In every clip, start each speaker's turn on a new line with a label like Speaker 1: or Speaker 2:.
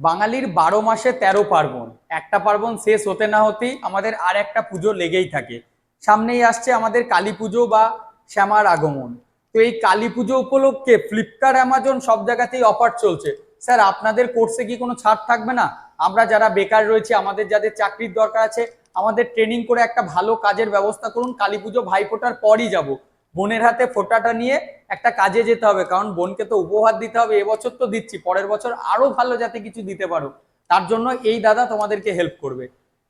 Speaker 1: বাঙালির বারো মাসে তেরো পার্বণ। একটা পার্বণ শেষ হতে না হতেই আমাদের আর একটা পুজো লেগেই থাকে। সামনেই আসছে আমাদের কালী পুজো বা শ্যামার আগমন। তো এই কালী পুজো উপলক্ষে ফ্লিপকার্ট অ্যামাজন সব জায়গাতেই অফার চলছে। স্যার, আপনাদের কোর্সে কি কোনো ছাড় থাকবে না? আমরা যারা বেকার রয়েছে, আমাদের যাদের চাকরির দরকার আছে, আমাদের ট্রেনিং করে একটা ভালো কাজের ব্যবস্থা করুন। কালী পুজো ভাইফোঁটার পরই যাব। বোনের হাতে ফোটাটা নিয়ে একটা কাজে যেতে হবে, কারণ বোনকে তো উপহার দিতে হবে, এবছর তো দিচ্ছি, পরের বছর আরও ভালো যাতে কিছু দিতে পারো। তার জন্য এই দাদা তোমাদেরকে হেল্প করবে।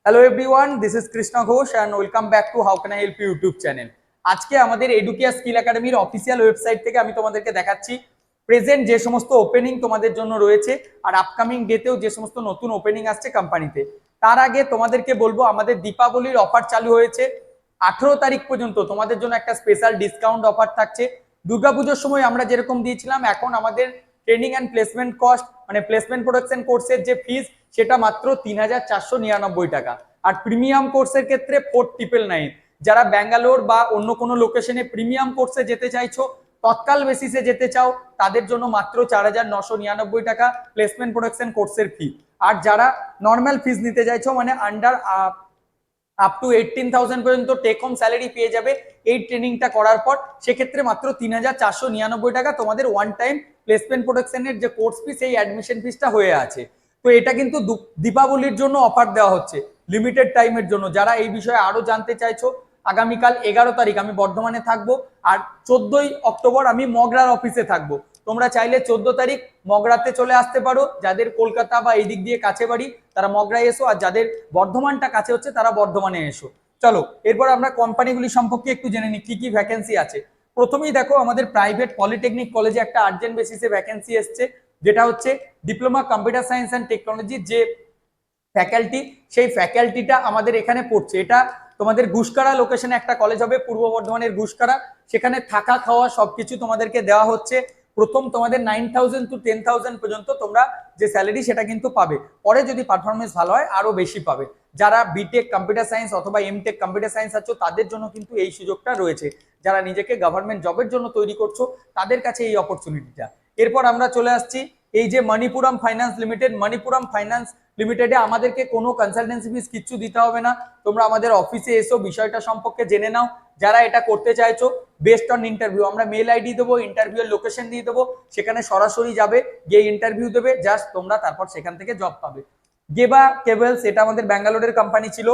Speaker 1: Hello everyone this is Krishna Ghosh and welcome back to how can I help YouTube channel আজকে আমাদের এডুকিয়া স্কিল একাডেমির অফিসিয়াল ওয়েবসাইট থেকে আমি তোমাদেরকে দেখাচ্ছি। প্রেজেন্ট যে সমস্ত ওপেনিং তোমাদের জন্য রয়েছে আর আপকামিং ডেতেও যে সমস্ত নতুন ওপেনিং আসছে কোম্পানিতে তার আগে তোমাদেরকে বলব, আমাদের দীপাবলির অফার চালু হয়েছে। আঠেরো তারিখ পর্যন্ত তোমাদের জন্য একটা স্পেশাল ডিসকাউন্ট অফার থাকছে। দুর্গাপুজোর সময় আমরা যেরকম দিয়েছিলাম, এখন আমাদের ট্রেনিং অ্যান্ড প্লেসমেন্ট কস্ট মানে প্লেসমেন্ট প্রোডাকশন কোর্সের যে ফিস সেটা মাত্র তিন হাজার চারশো নিরানব্বই টাকা। আর প্রিমিয়াম কোর্সের ক্ষেত্রে ফোর ট্রিপল নাইন যারা ব্যাঙ্গালোর বা অন্য কোনো লোকেশনে প্রিমিয়াম কোর্সে যেতে চাইছো, তৎকাল বেসিসে যেতে চাও, তাদের জন্য মাত্র চার হাজার নশো নিরানব্বই টাকা প্লেসমেন্ট প্রোডাকশন কোর্সের ফি আর যারা নর্মাল ফিস নিতে চাইছো মানে under up to eighteen thousand পর্যন্ত টেক হোম স্যালারি পেয়ে যাবে। এই ট্রেনিংটা করার পর সেক্ষেত্রে মাত্র তিন হাজার চারশো নিরানব্বই টাকা তোমাদের ওয়ান টাইম প্লেসমেন্ট প্রোডাকশনের যে কোর্স ফিস এই অ্যাডমিশন ফিসটা হয়ে আছে। তো এটা কিন্তু দীপাবলির জন্য অফার দেওয়া হচ্ছে লিমিটেড টাইমের জন্য। যারা এই বিষয়ে আরও জানতে চাইছো, আগামীকাল এগারো তারিখ আমি বর্ধমানে থাকব, আর চোদ্দই অক্টোবর আমি মগরার অফিসে থাকব। তোমরা চাইলে চোদ্দ তারিখ মগরাতে চলে আসতে পারো। যাদের কলকাতা বা এই দিক দিয়ে কাছে বাড়ি, তারা মগরায় এসো। আর যাদের বর্ধমানটা কাছে হচ্ছে, তারা বর্ধমানে এসো। চলো, এরপর আমরা কোম্পানিগুলি সম্পর্কে একটু জেনে নিই, কি কি ভ্যাকেন্সি আছে। প্রথমেই দেখো, আমাদের প্রাইভেট পলিটেকনিক কলেজে একটা আর্জেন্ট বেসিসে ভ্যাকেন্সি এসছে, যেটা হচ্ছে diploma computer science and technology যে ফ্যাকাল্টি সেই ফ্যাকাল্টিটা আমাদের এখানে পড়ছে। এটা তোমাদের গুসকারা লোকেশনে একটা কলেজ হবে, পূর্ব বর্ধমানের গুসকারা। সেখানে থাকা, খাওয়া সবকিছু তোমাদেরকে দেওয়া হচ্ছে। প্রথম তোমাদের nine thousand to ten thousand পর্যন্ত তোমরা যে স্যালারি সেটা কিন্তু পাবে। পরে যদি পারফরমেন্স ভালো হয়, আরও বেশি পাবে। যারা বিটেক কম্পিউটার সায়েন্স অথবা এমটেক কম্পিউটার সায়েন্স আছো, তাদের জন্য কিন্তু এই সুযোগটা রয়েছে। যারা নিজেকে গভর্নমেন্ট জবের জন্য তৈরি করছ, তাদের কাছে এই অপরচুনিটিটা এরপর আমরা চলে আসছি, এই যে Manappuram finance limited Manappuram finance লিমিটেডে আমাদেরকে কোনো কনসালটেন্সি ফিস কিচ্ছু দিতে হবে না। তোমরা আমাদের অফিসে এসো, বিষয়টা সম্পর্কে জেনে নাও। যারা এটা করতে চাইছো বেস্ট অন ইন্টারভিউ আমরা মেল আইডি দেবো ইন্টারভিউয়ের লোকেশন দিয়ে দেবো, সেখানে সরাসরি যাবে, গিয়ে ইন্টারভিউ দেবে জাস্ট তোমরা তারপর সেখান থেকে জব পাবে। গেবা কেবলস, এটা আমাদের ব্যাঙ্গালোরের কোম্পানি ছিল।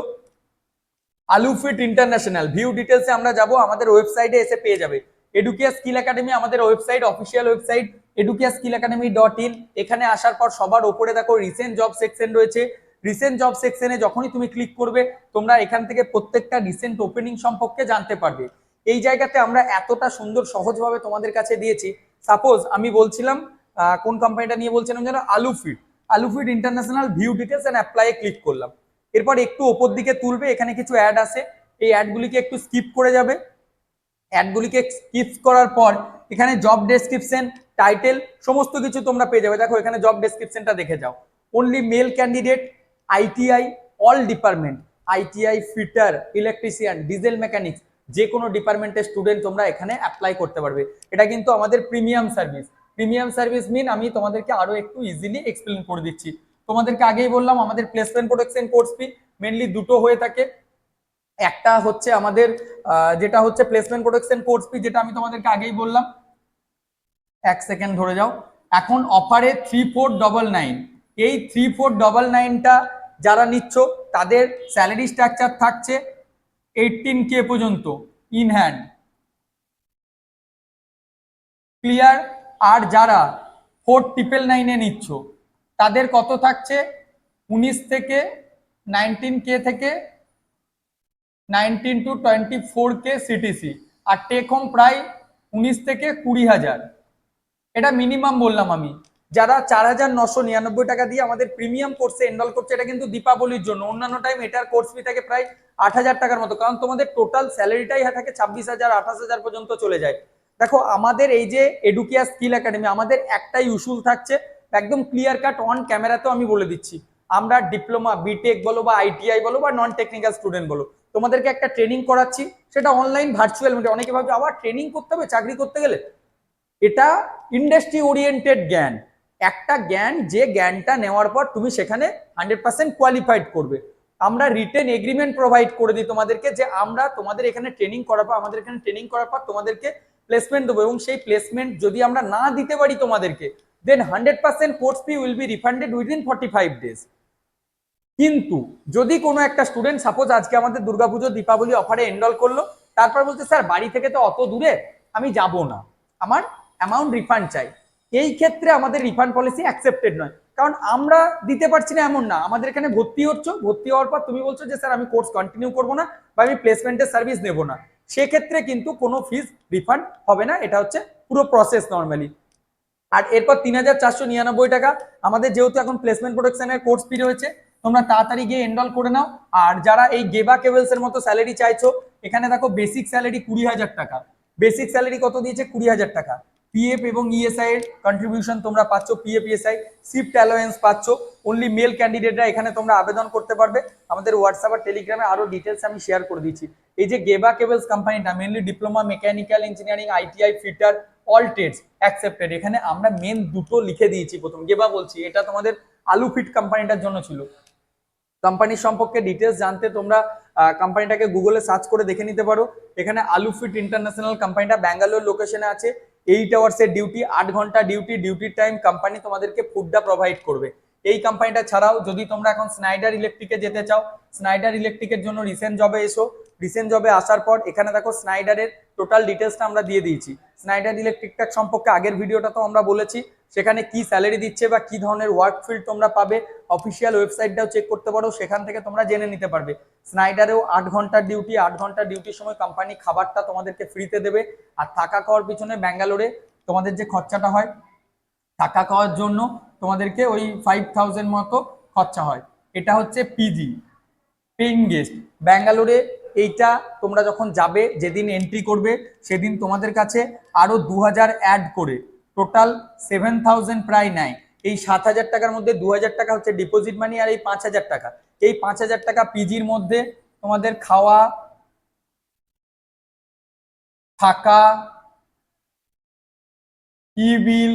Speaker 1: আলুফিট ইন্টারন্যাশনাল ভিউ ডিটেলসে আমরা যাব, আমাদের ওয়েবসাইটে এসে পেয়ে যাবে। এডুকিয়া স্কিল একাডেমি আমাদের website official website Edukia skill academy dot in এখানে আসার পর সবার ওপরে দেখো রিসেন্ট জব সেকশন রয়েছে। রিসেন্ট জব সেকশনে যখনই তুমি ক্লিক করবে, তোমরা এখান থেকে প্রত্যেকটা রিসেন্ট ওপেনিং সম্পর্কে জানতে পারবে। এই জায়গাতে আমরা এতটা সুন্দর সহজভাবে তোমাদের কাছে দিয়েছি। সাপোজ আমি বলছিলাম কোন কোম্পানিটা নিয়ে বলছিলাম যেন Alufit Alufit international view details and apply click করলাম। এরপর একটু ওপর দিকে তুলবে, এখানে কিছু অ্যাড আছে। এই অ্যাডগুলিকে একটু স্কিপ করে যাবে। অ্যাডগুলিকে স্কিপ করার পর, এখানে জব ডেসক্রিপশন টাইটেল সমস্ত কিছু তোমরা পেয়ে যাবে। দেখো, এখানে জব ডেসক্রিপশনটা দেখে যাও। Only male candidate ITI all department ITI fitter electrician diesel mechanics যে কোনো ডিপার্টমেন্টের স্টুডেন্ট তোমরা এখানে অ্যাপ্লাই করতে পারবে। এটা কিন্তু আমাদের premium service premium service mean আমি তোমাদেরকে আরও একটু ইজিলি এক্সপ্লেন করে দিচ্ছি। তোমাদেরকে আগেই বললাম, আমাদের placement protection course fee mainly দুটো হয়ে থাকে। একটা হচ্ছে আমাদের যেটা হচ্ছে প্লেসমেন্ট প্রোটেকশন কোর্স ফি যেটা আমি তোমাদেরকে আগেই বললাম। এক সেকেন্ড ধরে যাও। এখন অফারে থ্রি ফোর ডবল নাইন এই থ্রি ফোর ডবল নাইনটা যারা নিচ্ছ, তাদের স্যালারি স্ট্রাকচার থাকছে এইটিন কে পর্যন্ত ইন হ্যান্ড ক্লিয়ার আর যারা ফোর ট্রিপল নাইনে নিচ্ছ, তাদের কত থাকছে? উনিশ থেকে নাইনটিন কে থেকে nineteen to twenty four K CTC R take home প্রায় উনিশ থেকে কুড়ি হাজার। এটা মিনিমাম বললাম আমি। যারা চার হাজার নশো নিরানব্বই টাকা দিয়ে আমাদের প্রিমিয়াম কোর্সে এনরোল করছে, এটা কিন্তু দীপাবলির জন্য। অন্যান্য টাইম এটার কোর্স ফি থাকে প্রায় আট হাজার টাকার মতো, কারণ তোমাদের টোটাল স্যালারিটাই থাকে ছাব্বিশ হাজার, আঠাশ হাজার পর্যন্ত চলে যায়। দেখো, আমাদের এই যে এডুকিয়া স্কিল একাডেমি আমাদের একটাই উসুল থাকছে, একদম ক্লিয়ার কাট অন ক্যামেরাতেও আমি বলে দিচ্ছি। আমরা ডিপ্লোমা বিটেক বলো বা আইটিআই বলো বা নন টেকনিক্যাল স্টুডেন্ট বলো, তোমাদেরকে একটা ট্রেনিং করাচ্ছি, সেটা অনলাইন ভার্চুয়াল মিডিয়া অনেকে ভাবছে, আবার ট্রেনিং করতে হবে, চাকরি করতে গেলে? এটা ইন্ডাস্ট্রি ওরিয়েন্টেড জ্ঞান। একটা জ্ঞান, যে জ্ঞানটা নেওয়ার পর তুমি সেখানে হান্ড্রেড পার্সেন্ট কোয়ালিফাইড করবে। আমরা রিটেন এগ্রিমেন্ট প্রোভাইড করে দিই তোমাদেরকে যে আমরা তোমাদের এখানে ট্রেনিং করার পর, আমাদের এখানে ট্রেনিং করার পর তোমাদেরকে প্লেসমেন্ট দেবো এবং সেই প্লেসমেন্ট যদি আমরা না দিতে পারি তোমাদেরকে then hundred percent course fee will be refunded within forty five days কিন্তু যদি কোনো একটা স্টুডেন্ট সাপোজ আজকে আমাদের দুর্গাপুজো দীপাবলি অফারে এনরোল করল, তারপর বলছে, স্যার, বাড়ি থেকে তো অত দূরে, আমি যাব না। আমার অ্যামাউন্ট রিফান্ড চাই। এই ক্ষেত্রে আমাদের রিফান্ড পলিসি অ্যাকসেপ্টেড নয়। কারণ আমরা দিতে পারছি না এমন না। আমাদের এখানে ভর্তি হচ্ছ। ভর্তি হওয়ার পর তুমি বলছো যে, স্যার, আমি কোর্স কন্টিনিউ করব না বা আমি প্লেসমেন্টের সার্ভিস নেব না। সেক্ষেত্রে কিন্তু কোনো ফিস রিফান্ড হবে না। এটা হচ্ছে পুরো প্রসেস নর্মালি আর এরপর তিন হাজার চারশো নিরানব্বই টাকা। আমাদের যেহেতু এখন প্লেসমেন্ট প্রোডাকশনের কোর্স ফি রয়েছে তোমরা তাড়াতাড়ি গিয়ে এনরোল করে নাও। আর যারা এই গেবা কেবলস এর মতো স্যালারি চাইছো, এখানে দেখো বেসিক স্যালারি কুড়ি হাজার টাকা। বেসিক স্যালারি কত দিয়েছে? কুড়ি হাজার টাকা। পিএফ এবং ইএসআই এর কন্ট্রিবিউশন তোমরা পাচ্ছ পিএফ ইএসআই শিফট অ্যালোয়েন্স পাচ্ছ অনলি মেল ক্যান্ডিডেটরা এখানে তোমরা আবেদন করতে পারবে। আমাদের হোয়াটসঅ্যাপ আর টেলিগ্রামে আরও ডিটেলস আমি শেয়ার করে দিচ্ছি। এই যে গেবা কেবলস কোম্পানিটা mainly diploma mechanical engineering ITI fitter all trades accepted এখানে আমরা মেন দুটো লিখে দিয়েছি প্রথম। গেবা বলছি, এটা তোমাদের আলু ফিট কোম্পানিটার জন্য ছিল। কোম্পানির সম্পর্কে ডিটেলস জানতে তোমরা কোম্পানিটাকে গুগলে সার্চ করে দেখে নিতে পারো। এখানে আলু ফিট ইন্টারন্যাশনাল কোম্পানিটা ব্যাঙ্গালোর লোকেশনে আছে। এইট আওয়ার্সের ডিউটি আট ঘণ্টা ডিউটি ডিউটির টাইম কোম্পানি তোমাদেরকে ফুডটা প্রোভাইড করবে। এই কোম্পানিটা ছাড়াও যদি তোমরা এখন স্নাইডার ইলেকট্রিকে যেতে চাও স্নাইডার ইলেকট্রিকের জন্য রিসেন্ট জবে এসো। রিসেন্ট জবে আসার পর এখানে দেখো স্নাইডারের টোটাল ডিটেলসটা আমরা দিয়ে দিয়েছি। স্নাইডার ইলেকট্রিকটার সম্পর্কে আগের ভিডিওটা তো আমরা বলেছি। সেখানে কি স্যালারি দিচ্ছে বা কি ধরনের ওয়ার্ক ফিল্ড তোমরা পাবে অফিসিয়াল ওয়েবসাইটটাও চেক করতে পারো, সেখান থেকে তোমরা জেনে নিতে পারবে। স্নাইডারেও আট ঘণ্টার ডিউটি আট ঘণ্টার ডিউটির সময় কোম্পানি খাবারটা তোমাদেরকে ফ্রিতে দেবে। আর থাকা খাওয়ার পিছনে ব্যাঙ্গালোরে তোমাদের যে খরচাটা হয়, থাকা খাওয়ার জন্য তোমাদেরকে ওই ফাইভ থাউজেন্ড মতো খরচা হয়। এটা হচ্ছে পিজি পেইং গেস্ট ব্যাঙ্গালোরে এইটা তোমরা যখন যাবে, যেদিন এন্ট্রি করবে, সেদিন তোমাদের কাছে আরও দু হাজার অ্যাড করে। টোটাল সেভেন থাউজেন্ড প্রায় নেয় এই সাত হাজার টাকার মধ্যে দু হাজার টাকা হচ্ছে ডিপোজিট মানি আর এই পাঁচ হাজার টাকা। এই পাঁচ হাজার টাকা পিজির মধ্যে তোমাদের খাওয়া, থাকা ই বিল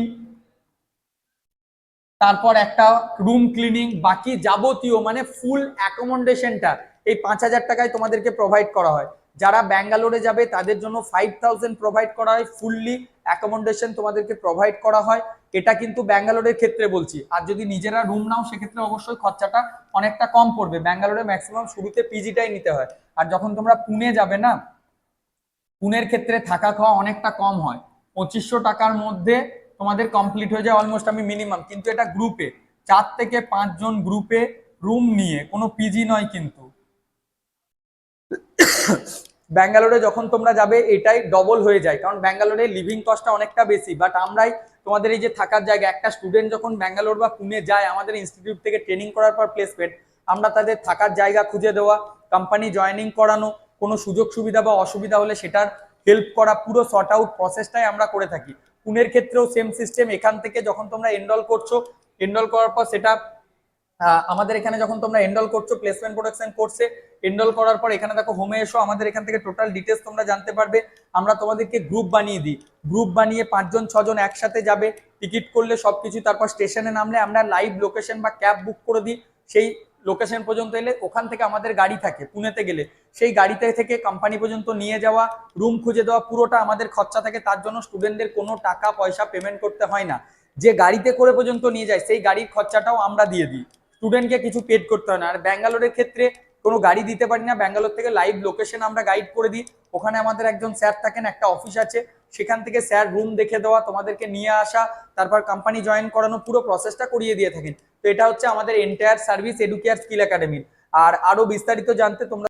Speaker 1: তারপর একটা রুম ক্লিনিং বাকি যাবতীয় মানে ফুল অ্যাকোমোডেশনটা এই পাঁচ হাজার টাকায় তোমাদেরকে প্রোভাইড করা হয়। যারা ব্যাঙ্গালোরে যাবে, তাদের জন্য ফাইভ থাউজেন্ড প্রোভাইড করা হয় ফুললি অ্যাকোমোডেশন তোমাদেরকে প্রোভাইড করা হয়। এটা কিন্তু ব্যাঙ্গালোরের ক্ষেত্রে বলছি। আর যদি নিজেরা রুম নাও, সেক্ষেত্রে অবশ্যই খরচাটা অনেকটা কম পড়বে। ব্যাঙ্গালোরে ম্যাক্সিমাম শুরুতে পিজিটাই নিতে হয়। আর যখন তোমরা পুনে যাবে না, পুনের ক্ষেত্রে থাকা খাওয়া অনেকটা কম হয়। পঁচিশশো টাকার মধ্যে তোমাদের কমপ্লিট হয়ে যায় অলমোস্ট আমি মিনিমাম কিন্তু এটা গ্রুপে চার থেকে পাঁচজন গ্রুপে রুম নিয়ে, কোনো পিজি নয় কিন্তু। ব্যাঙ্গালোরে যখন তোমরা যাবে, এটাই ডবল হয়ে যায়। কারণ ব্যাঙ্গালোরে লিভিং কস্টটা অনেকটা বেশি। বাট আমরাই তোমাদের এই যে থাকার জায়গা একটা স্টুডেন্ট যখন ব্যাঙ্গালোর বা পুনে যায়, আমাদের ইনস্টিটিউট থেকে ট্রেনিং করার পর প্লেসমেন্ট আমরা তাদের থাকার জায়গা খুঁজে দেওয়া কোম্পানি জয়েনিং করানো, কোনো সুযোগ সুবিধা বা অসুবিধা হলে সেটার হেল্প করা, পুরো শর্ট আউট প্রসেসটাই আমরা করে থাকি। পুনের ক্ষেত্রেও সেম সিস্টেম এখান থেকে যখন তোমরা এনরোল করছ এনরোল করার পর সেটা আমাদের এখানে যখন তোমরা এনরোল করছ প্লেসমেন্ট প্রোডাকশন কোর্সে এনরোল করার পর এখানে দেখো হোমে এসো, আমাদের এখান থেকে টোটাল ডিটেলস তোমরা জানতে পারবে। আমরা তোমাদেরকে গ্রুপ বানিয়ে দিই। গ্রুপ বানিয়ে পাঁচজন, ছজন একসাথে যাবে। টিকিট করলে সব কিছু তারপর স্টেশনে নামলে আমরা লাইভ লোকেশন বা ক্যাব বুক করে দিই। সেই লোকেশন পর্যন্ত এলে ওখান থেকে আমাদের গাড়ি থাকে, পুনেতে গেলে। সেই গাড়িতে থেকে কোম্পানি পর্যন্ত নিয়ে যাওয়া রুম খুঁজে দেওয়া, পুরোটা আমাদের খরচা থাকে। তার জন্য স্টুডেন্টদের কোনো টাকা, পয়সা পেমেন্ট করতে হয় না। যে গাড়িতে করে পর্যন্ত নিয়ে যায়, সেই গাড়ির খরচাটাও আমরা দিয়ে দিই। স্টুডেন্টকে কিছু পেড করতে হয় না। আর ব্যাঙ্গালোরের ক্ষেত্রে কোনো গাড়ি দিতে পারি না, ব্যাঙ্গালোর থেকে লাইভ লোকেশন আমরা গাইড করে দিই। ওখানে আমাদের একজন স্যার থাকেন, একটা অফিস আছে। সেখান থেকে স্যার রুম দেখে দেওয়া, তোমাদেরকে নিয়ে আসা, তারপর কোম্পানি জয়েন করানো, পুরো প্রসেসটা করিয়ে দিয়ে থাকেন। তো এটা হচ্ছে আমাদের এন্টায়ার সার্ভিস এডুকেয়ার স্কিল একাডেমির আর আরও বিস্তারিত জানতে তোমরা